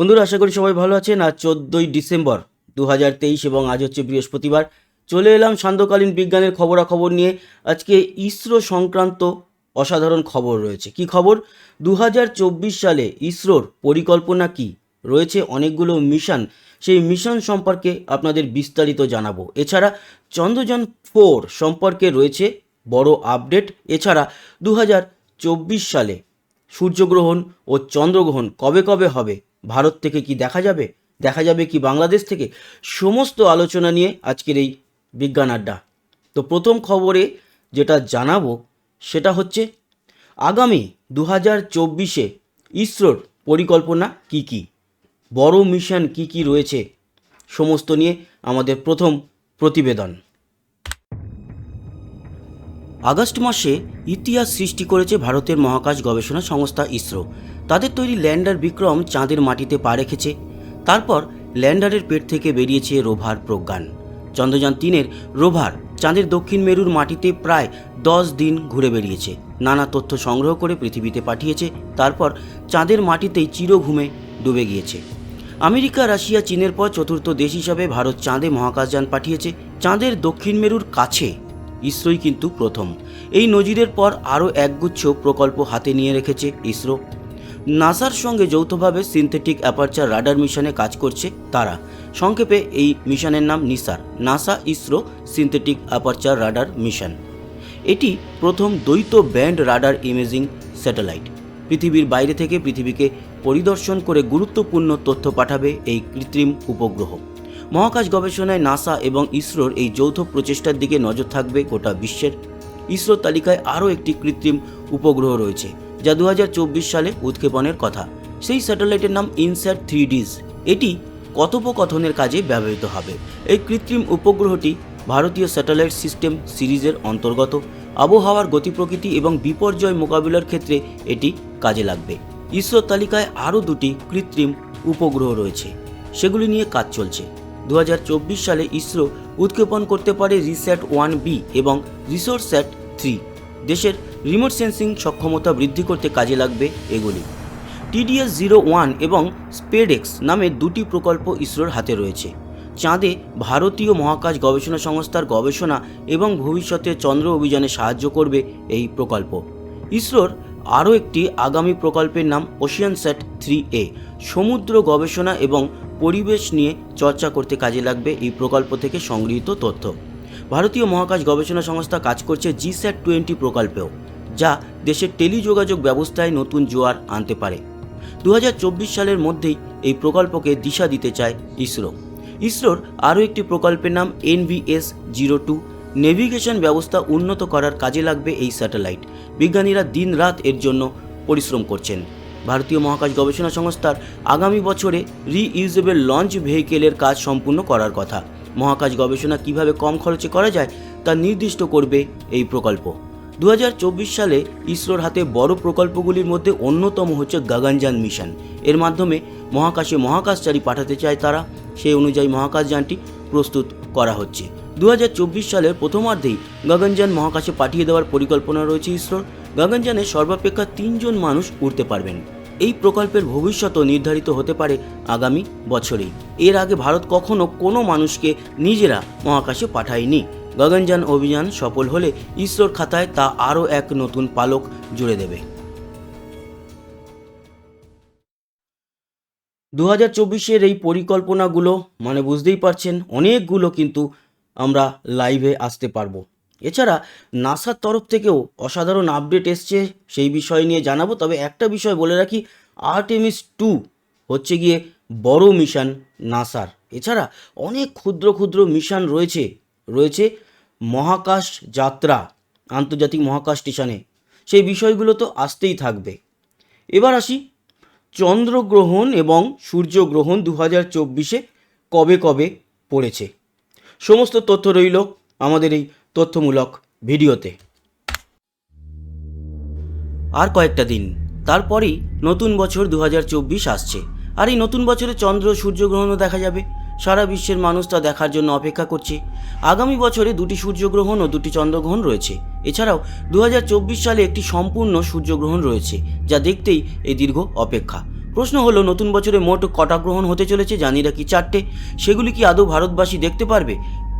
বন্ধুরা, আশা করি সবাই ভালো আছেন। আজ চোদ্দোই ডিসেম্বর দু হাজার তেইশ এবং আজ হচ্ছে বৃহস্পতিবার। চলে এলাম সান্ধ্যকালীন বিজ্ঞানের খবরাখবর নিয়ে। আজকে ইসরো সংক্রান্ত অসাধারণ খবর রয়েছে। কি খবর? দু হাজার চব্বিশ সালে ইসরোর পরিকল্পনা কি? রয়েছে অনেকগুলো মিশন। সেই মিশন সম্পর্কে আপনাদের বিস্তারিত জানাব। এছাড়া চন্দ্রযান ফোর সম্পর্কে রয়েছে বড় আপডেট। এছাড়া দু হাজার চব্বিশ সালে সূর্যগ্রহণ ও চন্দ্রগ্রহণ কবে কবে হবে? ভারত থেকে কি দেখা যাবে? দেখা যাবে কি বাংলাদেশ থেকে? সমস্ত আলোচনা নিয়ে আজকের এই বিজ্ঞান আড্ডা। তো প্রথম খবরে যেটা জানাব, সেটা হচ্ছে আগামী দু হাজার চব্বিশে ইসরোর পরিকল্পনা কি কি? বড় মিশন কি কি রয়েছে? সমস্ত নিয়ে আমাদের প্রথম প্রতিবেদন। আগস্ট মাসে ইতিহাস সৃষ্টি করেছে ভারতের মহাকাশ গবেষণা সংস্থা ইসরো। তাদের তৈরি ল্যান্ডার বিক্রম চাঁদের মাটিতে পা রেখেছে। তারপর ল্যান্ডারের পেট থেকে বেরিয়েছে রোভার প্রজ্ঞান। চন্দ্রযান তিনের রোভার চাঁদের দক্ষিণ মেরুর মাটিতে প্রায় দশ দিন ঘুরে বেরিয়েছে নানা তথ্য সংগ্রহ করে পৃথিবীতে পাঠিয়েছে। তারপর চাঁদের মাটিতেই চিরঘুমে ডুবে গিয়েছে। আমেরিকা, রাশিয়া, চীনের পর চতুর্থ দেশ হিসাবে ভারত চাঁদে মহাকাশযান পাঠিয়েছে। চাঁদের দক্ষিণ মেরুর কাছে ইসরোই কিন্তু প্রথম। এই নজিরের পর আরও একগুচ্ছ প্রকল্প হাতে নিয়ে রেখেছে ইসরো। নাসার সঙ্গে যৌথভাবে সিনথেটিক অ্যাপারচার রাডার মিশনে কাজ করছে তারা। সংক্ষেপে, এই মিশনের নাম NISAR. NASA ISRO synthetic aperture radar mission. এটি প্রথম দ্বৈত ব্যান্ড রাডার ইমেজিং স্যাটেলাইট। পৃথিবীর বাইরে থেকে পৃথিবীকে পরিদর্শন করে গুরুত্বপূর্ণ তথ্য পাঠাবে এই কৃত্রিম উপগ্রহ। মহাকাশ গবেষণায় নাসা এবং ইসরোর এই যৌথ প্রচেষ্টার দিকে নজর থাকবে গোটা বিশ্বের। ইসরোর তালিকায় আরও একটি কৃত্রিম উপগ্রহ রয়েছে, যা দু হাজার চব্বিশ সালে উৎক্ষেপণের কথা। সেই স্যাটেলাইটের নাম ইনস্যাট থ্রি ডিজ এটি কথোপকথনের কাজে ব্যবহৃত হবে। এই কৃত্রিম উপগ্রহটি ভারতীয় স্যাটেলাইট সিস্টেম সিরিজের অন্তর্গত। আবহাওয়ার গতি প্রকৃতি এবং বিপর্যয় মোকাবিলার ক্ষেত্রে এটি কাজে লাগবে। ইসরোর তালিকায় আরও দুটি কৃত্রিম উপগ্রহ রয়েছে। সেগুলি নিয়ে কাজ চলছে। দু হাজার চব্বিশ সালে ইসরো উৎক্ষেপণ করতে পারে রিস্যাট ওয়ান বি এবং রিসোর্স স্যাট থ্রি। দেশের রিমোট সেন্সিং সক্ষমতা বৃদ্ধি করতে কাজে লাগবে এগুলি। টিডিএস জিরো ওয়ান এবং স্পেডেক্স নামে দুটি প্রকল্প ইসরোর হাতে রয়েছে। চাঁদে ভারতীয় মহাকাশ গবেষণা সংস্থার গবেষণা এবং ভবিষ্যতে চন্দ্র অভিযানে সাহায্য করবে এই প্রকল্প। ইসরোর আরও একটি আগামী প্রকল্পের নাম ওশিয়ান স্যাট থ্রি এ। সমুদ্র গবেষণা এবং পরিবেশ নিয়ে চর্চা করতে কাজে লাগবে এই প্রকল্প থেকে সংগৃহীত তথ্য। ভারতীয় মহাকাশ গবেষণা সংস্থা কাজ করছে জিস্যাট টোয়েন্টি প্রকল্পেও, যা দেশের টেলিযোগাযোগ ব্যবস্থায় নতুন জোয়ার আনতে পারে। দু হাজার চব্বিশ সালের মধ্যেই এই প্রকল্পকে দিশা দিতে চায় ইসরো। ইসরোর আরও একটি প্রকল্পের নাম এনভিএস জিরো টু। নেভিগেশন ব্যবস্থা উন্নত করার কাজে লাগবে এই স্যাটেলাইট। বিজ্ঞানীরা দিনরাত এর জন্য পরিশ্রম করছেন। ভারতীয় মহাকাশ গবেষণা সংস্থার আগামী বছরে রিইউজেবল লঞ্চ ভেহিকেলের কাজ সম্পূর্ণ করার কথা। মহাকাশ গবেষণা কীভাবে কম খরচে করা যায় তা নির্দিষ্ট করবে এই প্রকল্প। দু হাজার চব্বিশ সালে ইসরোর হাতে বড় প্রকল্পগুলির মধ্যে অন্যতম হচ্ছে গগনযান মিশন। এর মাধ্যমে মহাকাশে মহাকাশচারী পাঠাতে চায় তারা। সেই অনুযায়ী মহাকাশযানটি প্রস্তুত করা হচ্ছে। দু হাজার চব্বিশ সালের প্রথমার্ধেই গগনযান মহাকাশে পাঠিয়ে দেওয়ার পরিকল্পনা রয়েছে ইসরোর গগনযানে সর্বাপেক্ষা তিনজন মানুষ উঠতে পারবেন। এই প্রকল্পের ভবিষ্যৎও নির্ধারিত হতে পারে আগামী বছরেই। এর আগে ভারত কখনো কোনো মানুষকে নিজেরা মহাকাশে পাঠায়নি। গগনযান অভিযান সফল হলে ইসরোর খাতায় তা আরও এক নতুন পালক জুড়ে দেবে। দু হাজার চব্বিশের এই পরিকল্পনাগুলো মানে বুঝতেই পারছেন, অনেকগুলো কিন্তু আমরা লাইভে আসতে পারব। এছাড়া নাসার তরফ থেকেও অসাধারণ আপডেট এসছে, সেই বিষয় নিয়ে জানাব। তবে একটা বিষয় বলে রাখি আর্টেমিস টু হচ্ছে গিয়ে বড় মিশন নাসার। এছাড়া অনেক ক্ষুদ্র ক্ষুদ্র মিশন রয়েছে রয়েছে মহাকাশ যাত্রা, আন্তর্জাতিক মহাকাশ স্টেশনে সেই বিষয়গুলো তো আসতেই থাকবে। এবার আসি চন্দ্রগ্রহণ এবং সূর্যগ্রহণ দু হাজার চব্বিশে কবে কবে পড়েছে? সমস্ত তথ্য রইল আমাদের এই তথ্যমূলক ভিডিওতে। আর কয়েকটা দিন, তারপরেই নতুন বছর দু হাজার চব্বিশ আসছে। আর এই নতুন বছরে চন্দ্র, সূর্যগ্রহণও দেখা যাবে। সারা বিশ্বের মানুষ তা দেখার জন্য অপেক্ষা করছে। আগামী বছরে দুটি সূর্যগ্রহণ ও দুটি চন্দ্রগ্রহণ রয়েছে। এছাড়াও দু হাজার চব্বিশ সালে একটি সম্পূর্ণ সূর্যগ্রহণ রয়েছে, যা দেখতেই এই দীর্ঘ অপেক্ষা। প্রশ্ন হলো, নতুন বছরে মোট কটা গ্রহণ হতে চলেছে জানি রাখি চারটে। সেগুলি কি আদৌ ভারতবাসী দেখতে পারবে?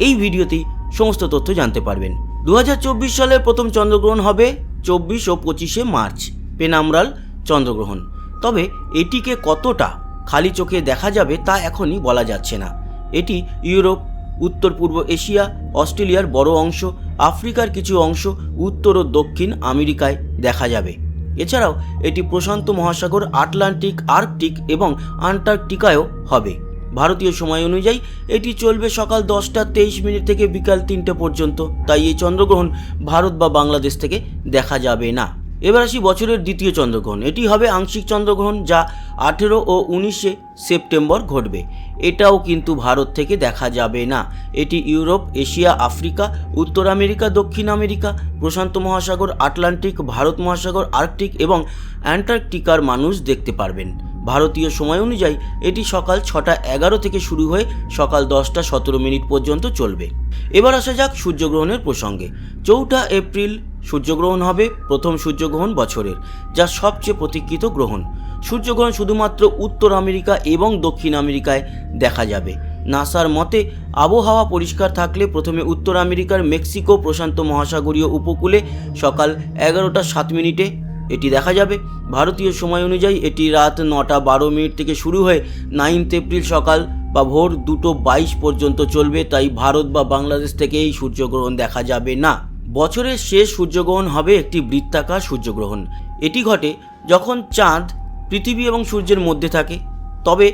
এই ভিডিওতেই সমস্ত তথ্য জানতে পারবেন। দু হাজার চব্বিশ সালের প্রথম চন্দ্রগ্রহণ হবে চব্বিশ ও পঁচিশে মার্চ, পেনামরাল চন্দ্রগ্রহণ। তবে এটিকে কতটা খালি চোখে দেখা যাবে তা এখনই বলা যাচ্ছে না। এটি ইউরোপ উত্তর পূর্ব এশিয়া, অস্ট্রেলিয়ার বড় অংশ, আফ্রিকার কিছু অংশ, উত্তর ও দক্ষিণ আমেরিকায় দেখা যাবে। এছাড়াও এটি প্রশান্ত মহাসাগর, আটলান্টিক, আর্কটিক এবং আন্টার্কটিকায়ও হবে। ভারতীয় সময় অনুযায়ী এটি চলবে সকাল দশটা তেইশ মিনিট থেকে বিকাল তিনটে পর্যন্ত। তাই এই চন্দ্রগ্রহণ ভারত বা বাংলাদেশ থেকে দেখা যাবে না। এবার আসি বছরের দ্বিতীয় চন্দ্রগ্রহণ। এটি হবে আংশিক চন্দ্রগ্রহণ যা আঠেরো ও উনিশে সেপ্টেম্বর ঘটবে। এটাও কিন্তু ভারত থেকে দেখা যাবে না। এটি ইউরোপ, এশিয়া, আফ্রিকা, উত্তর আমেরিকা, দক্ষিণ আমেরিকা, প্রশান্ত মহাসাগর, আটলান্টিক, ভারত মহাসাগর, আর্কটিক এবং অ্যান্টার্কটিকার মানুষ দেখতে পারবেন। ভারতীয় সময় অনুযায়ী এটি সকাল ছটা এগারো থেকে শুরু হয়ে সকাল দশটা সতেরো মিনিট পর্যন্ত চলবে। এবার আসা যাক সূর্যগ্রহণের প্রসঙ্গে। চৌঠা এপ্রিল সূর্যগ্রহণ হবে প্রথম সূর্যগ্রহণ বছরের, যা সবচেয়ে প্রতীক্ষিত গ্রহণ। সূর্যগ্রহণ শুধুমাত্র উত্তর আমেরিকা এবং দক্ষিণ আমেরিকায় দেখা যাবে। নাসার মতে, আবহাওয়া পরিষ্কার থাকলে প্রথমে উত্তর আমেরিকার মেক্সিকো প্রশান্ত মহাসাগরীয় উপকূলে সকাল এগারোটা সাত মিনিটে এটি দেখা যাবে। ভারতীয় সময় অনুযায়ী এটি রাত নটা বারো মিনিট থেকে শুরু হয়ে নাইনথ এপ্রিল সকাল বা ভোর দুটো বাইশ পর্যন্ত চলবে, তাই ভারত বা বাংলাদেশ থেকে এই সূর্যগ্রহণ দেখা যাবে না। বছরের শেষ সূর্যগ্রহণ হবে একটি বৃত্তাকার সূর্যগ্রহণ। এটি ঘটে যখন চাঁদ পৃথিবী এবং সূর্যের মধ্যে থাকে। তবে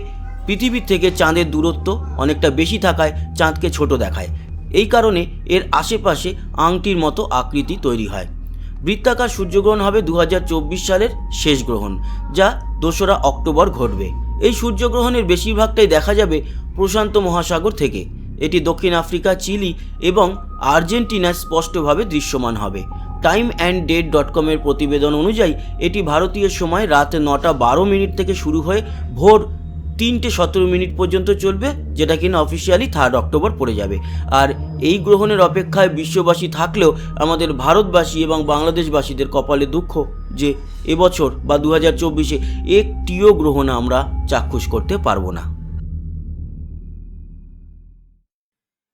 পৃথিবীর থেকে চাঁদের দূরত্ব অনেকটা বেশি থাকায় চাঁদকে ছোট দেখায়। এই কারণে এর আশেপাশে আংটির মতো আকৃতি তৈরি হয়। বৃত্তাকার সূর্যগ্রহণ হবে দু হাজার চব্বিশ সালের শেষ গ্রহণ, যা দোসরা অক্টোবর ঘটবে। এই সূর্যগ্রহণের বেশিরভাগটাই দেখা যাবে প্রশান্ত মহাসাগর থেকে। এটি দক্ষিণ আফ্রিকা, চিলি এবং আর্জেন্টিনায় স্পষ্টভাবে দৃশ্যমান হবে। টাইম অ্যান্ড ডেট ডট কমের প্রতিবেদন অনুযায়ী, এটি ভারতীয় সময় রাত নটা বারো মিনিট থেকে শুরু হয়ে ভোর তিনটে সতেরো মিনিট পর্যন্ত চলবে, যেটা কিনা অফিসিয়ালি থার্ড অক্টোবর পড়ে যাবে। আর এই গ্রহণের অপেক্ষায় বিশ্ববাসী থাকলেও আমাদের ভারতবাসী এবং বাংলাদেশবাসীদের কপালে দুঃখ যে এবছর বা দু হাজার চব্বিশে একটিও গ্রহণ আমরা চাক্ষুষ করতে পারব না।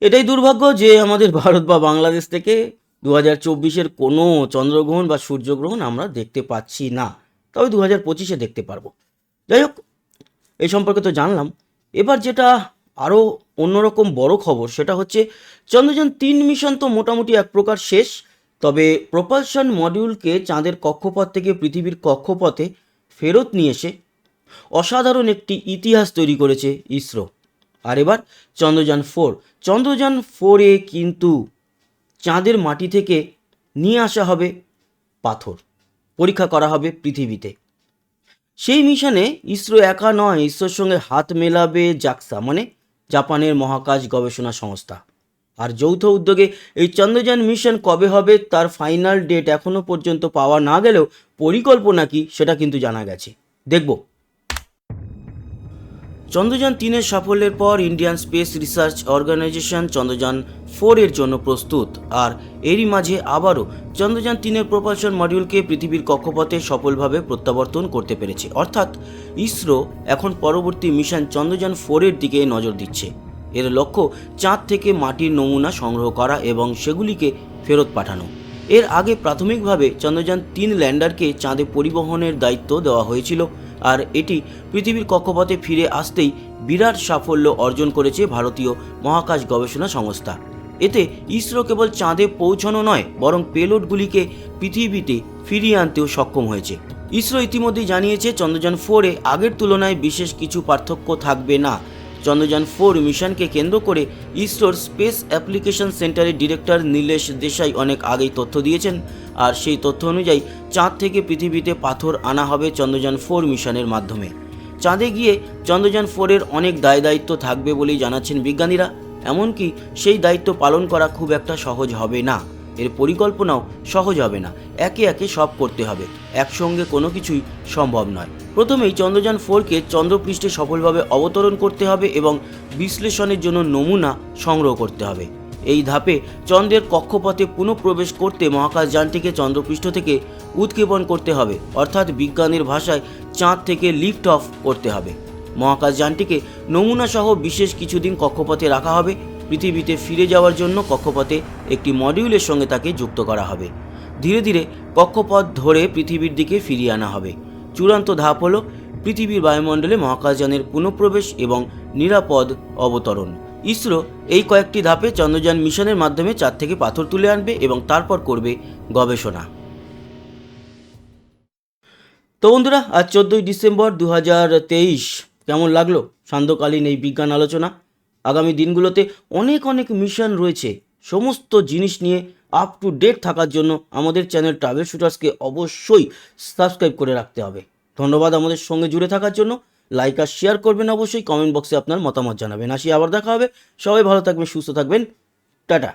এটাই দুর্ভাগ্য যে আমাদের ভারত বা বাংলাদেশ থেকে দু হাজার চব্বিশের কোনো চন্দ্রগ্রহণ বা সূর্যগ্রহণ আমরা দেখতে পাচ্ছি না। তবে দু হাজার পঁচিশে দেখতে পারব। যাই হোক, এই সম্পর্কে তো জানলাম। এবার যেটা আরও অন্যরকম বড় খবর, সেটা হচ্ছে চন্দ্রযান তিন মিশন তো মোটামুটি এক প্রকার শেষ। তবে প্রপালশন মডিউলকে চাঁদের কক্ষপথ থেকে পৃথিবীর কক্ষপথে ফেরত নিয়ে এসে অসাধারণ একটি ইতিহাস তৈরি করেছে ইসরো। আর এবার চন্দ্রযান ফোর চন্দ্রযান ফোরে কিন্তু চাঁদের মাটি থেকে নিয়ে আসা হবে পাথর। পরীক্ষা করা হবে পৃথিবীতে। সেই মিশনে ইসরো একা নয়, ইসরোর সঙ্গে হাত মেলাবে জাক্সা মানে জাপানের মহাকাশ গবেষণা সংস্থা। আর যৌথ উদ্যোগে এই চন্দ্রযান মিশন কবে হবে তার ফাইনাল ডেট এখনও পর্যন্ত পাওয়া না গেলেও পরিকল্পনা কি সেটা কিন্তু জানা গেছে। দেখব। চন্দ্রযান তিনের সাফল্যের পর Indian space research organisation Chandrayaan four এর জন্য প্রস্তুত। আর এরই মাঝে আবারও চন্দ্রযান তিনের প্রপালশন মডিউলকে পৃথিবীর কক্ষপথে সফলভাবে প্রত্যাবর্তন করতে পেরেছে। অর্থাৎ ইসরো এখন পরবর্তী মিশন চন্দ্রযান ফোরের দিকে নজর দিচ্ছে। এর লক্ষ্য চাঁদ থেকে মাটির নমুনা সংগ্রহ করা এবং সেগুলিকে ফেরত পাঠানো। এর আগে প্রাথমিকভাবে চন্দ্রযান তিন ল্যান্ডারকে চাঁদে পরিবহনের দায়িত্ব দেওয়া হয়েছিল। আর এটি পৃথিবীর কক্ষপথে ফিরে আসতেই বিরাট সাফল্য অর্জন করেছে ভারতীয় মহাকাশ গবেষণা সংস্থা। এতে ইসরো কেবল চাঁদে পৌঁছানো নয়, বরং পেলোডগুলিকে পৃথিবীতে ফিরিয়ে আনতেও সক্ষম হয়েছে। ইসরো ইতিমধ্যেই জানিয়েছে, চন্দ্রযান ফোরে আগের তুলনায় বিশেষ কিছু পার্থক্য থাকবে না। চন্দ্রযান ফোর মিশনকে কেন্দ্র করে ইসরোর স্পেস অ্যাপ্লিকেশন সেন্টারের ডিরেক্টর নীলেশ দেশাই অনেক আগেই তথ্য দিয়েছেন। আর সেই তথ্য অনুযায়ী চাঁদ থেকে পৃথিবীতে পাথর আনা হবে চন্দ্রযান ফোর মিশনের মাধ্যমে। চাঁদে গিয়ে চন্দ্রযান ফোরের অনেক দায় দায়িত্ব থাকবে বলেই জানাচ্ছেন বিজ্ঞানীরা। এমনকি সেই দায়িত্ব পালন করা খুব একটা সহজ হবে না। এর পরিকল্পনাও সহজ হবে না। একে একে সব করতে হবে। একসঙ্গে কোনো কিছুই সম্ভব নয়। প্রথমেই চন্দ্রযান ফোরকে চন্দ্রপৃষ্ঠে সফলভাবে অবতরণ করতে হবে এবং বিশ্লেষণের জন্য নমুনা সংগ্রহ করতে হবে। এই ধাপে চন্দ্রের কক্ষপথে পুনঃপ্রবেশ করতে মহাকাশযানটিকে চন্দ্রপৃষ্ঠ থেকে উৎক্ষেপণ করতে হবে, অর্থাৎ বিজ্ঞানের ভাষায় চাঁদ থেকে লিফট অফ করতে হবে। মহাকাশযানটিকে নমুনা সহ বিশেষ কিছুদিন কক্ষপথে রাখা হবে পৃথিবীতে ফিরে যাওয়ার জন্য কক্ষপথে একটি মডিউলের সঙ্গে তাকে যুক্ত করা হবে। ধীরে ধীরে কক্ষপথ ধরে পৃথিবীর দিকে ফিরিয়ে আনা হবে। চূড়ান্ত ধাপ হল পৃথিবীর বায়ুমণ্ডলে মহাকাশযানের পুনঃপ্রবেশ এবং নিরাপদ অবতরণ। ইসরো এই কয়েকটি ধাপে চন্দ্রযান মিশনের মাধ্যমে চার থেকে পাথর তুলে আনবে এবং তারপর করবে গবেষণা। তো বন্ধুরা, আজ চোদ্দোই ডিসেম্বর দু কেমন লাগল? সান্ধ্যকালীন এই বিজ্ঞান আলোচনা? আগামী দিনগুলোতে অনেক অনেক মিশন রয়েছে। সমস্ত জিনিস নিয়ে আপ টু ডেট থাকার জন্য আমাদের চ্যানেল ট্রাভেল শুটার্সকে অবশ্যই সাবস্ক্রাইব করে রাখতে হবে। ধন্যবাদ আমাদের সঙ্গে জুড়ে থাকার জন্য। লাইক আর শেয়ার করবেন অবশ্যই কমেন্ট বক্সে আপনার মতামত জানাবেন। আসি আবার দেখা হবে। সবাই ভালো থাকবেন, সুস্থ থাকবেন। টাটা।